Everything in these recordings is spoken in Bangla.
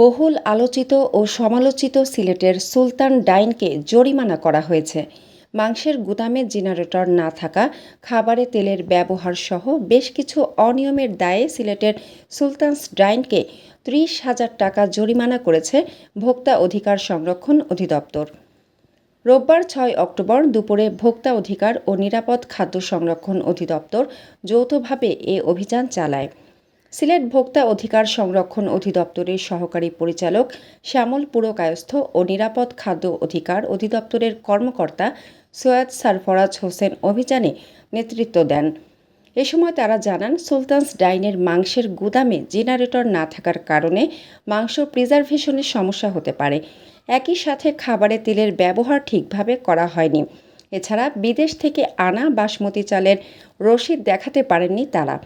বহুল আলোচিত ও সমালোচিত সিলেটের সুলতান ডাইনকে জরিমানা করা হয়েছে। মাংসের গুদামে জেনারেটর না থাকা, খাবারে তেলের ব্যবহার সহ বেশ কিছু অনিয়মের দায়ে সিলেটের সুলতানস ডাইনকে ত্রিশ হাজার টাকা জরিমানা করেছে ভোক্তা অধিকার সংরক্ষণ অধিদপ্তর। রোববার ছয় অক্টোবর দুপুরে ভোক্তা অধিকার ও নিরাপদ খাদ্য সংরক্ষণ অধিদপ্তর যৌথভাবে এ অভিযান চালায়। সিলেট ভোক্তা অধিকার সংরক্ষণ অধিদপ্তরের সহকারী পরিচালক, শ্যামল পুরকায়স্থ ও নিরাপদ খাদ্য অধিকার অধিদপ্তরের কর্মকর্তা সৈয়দ সারফরাজ হোসেন অভিযানে নেতৃত্ব দেন। এ সময় তারা জানান, সুলতানস ডাইনের মাংসের গুদামে জেনারেটর না থাকার কারণে মাংস প্রিজার্ভেশনের সমস্যা হতে পারে। একই সাথে খাবারে তেলের ব্যবহার ঠিকভাবে করা হয়নি। এছাড়া বিদেশ থেকে আনা বাসমতি চালের রসিদ দেখাতে পারেননি তারা।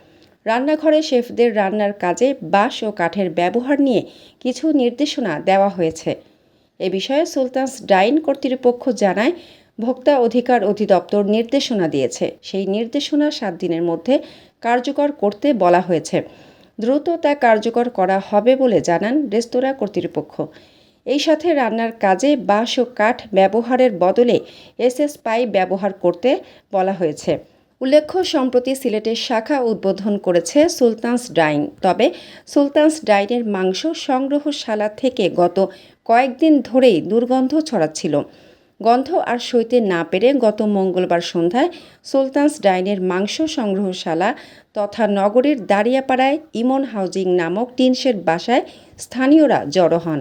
রান্নাঘরে শেফদের রান্নার কাজে বাঁশ ও কাঠের ব্যবহার নিয়ে কিছু নির্দেশনা দেওয়া হয়েছে। এ বিষয়ে সুলতানস ডাইন কর্তৃপক্ষ জানায়, ভোক্তা অধিকার অধিদপ্তর নির্দেশনা দিয়েছে। সেই নির্দেশনা সাত দিনের মধ্যে কার্যকর করতে বলা হয়েছে। দ্রুত তা কার্যকর করা হবে বলে জানান রেস্তোরাঁ কর্তৃপক্ষ। এই সাথে রান্নার কাজে বাঁশ ও কাঠ ব্যবহারের বদলে এসএস পাইপ ব্যবহার করতে বলা হয়েছে। উল্লেখ্য, সম্প্রতি সিলেটের শাখা উদ্বোধন করেছে সুলতানস ডাইন। তবে সুলতানস ডাইনের মাংস সংগ্রহশালা থেকে গত কয়েকদিন ধরেই দুর্গন্ধ ছড়াচ্ছিল। গন্ধ আর সইতে না পেরে গত মঙ্গলবার সন্ধ্যায় সুলতানস ডাইনের মাংস সংগ্রহশালা তথা নগরীর দাঁড়িয়াপাড়ায় ইমন হাউজিং নামক টিনশেড বাসায় স্থানীয়রা জড়ো হন।